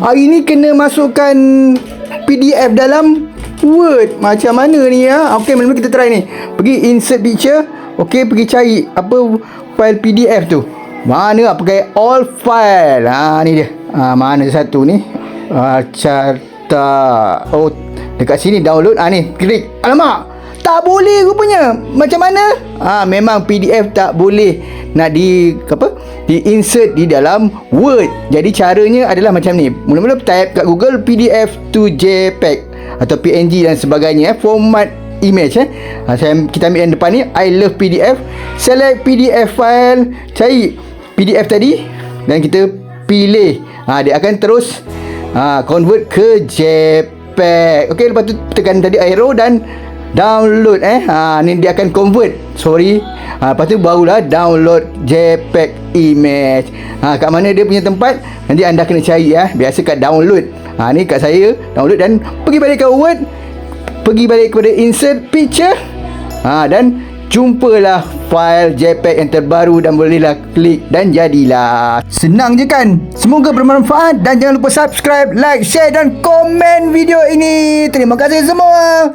Hari ni kena masukkan PDF dalam Word. Macam mana ni ya? Okey, mula kita try ni. Pergi insert picture. Okey, pergi cari apa file PDF tu. Mana nak pakai all file. Ha ni dia. Ha mana satu ni? Ha carta. Oh, dekat sini download. Ah ni, klik. Alamak. Tak boleh rupanya. Macam mana? Ah memang PDF tak boleh nak di apa? Di insert di dalam Word. Jadi caranya adalah macam ni. Mula-mula type kat Google PDF to JPEG atau PNG dan sebagainya eh, format image eh. Ha, saya kita ambil yang depan ni I love PDF. Select PDF file, cari PDF tadi dan kita pilih. Ha, dia akan terus ha, convert ke JPEG. Okey, lepas tu tekan tadi arrow dan download eh. Ha, ni dia akan convert. Sorry. Ha, lepas tu barulah download JPEG image. Ha, kat mana dia punya tempat? Nanti anda kena cari ya. Biasa kat download. Ha, ni kat saya download dan pergi balik ke Word. Pergi balik kepada insert picture. Ha, dan jumpalah file JPEG yang terbaru dan bolehlah klik dan jadilah. Senang je kan? Semoga bermanfaat dan jangan lupa subscribe, like, share dan komen video ini. Terima kasih semua.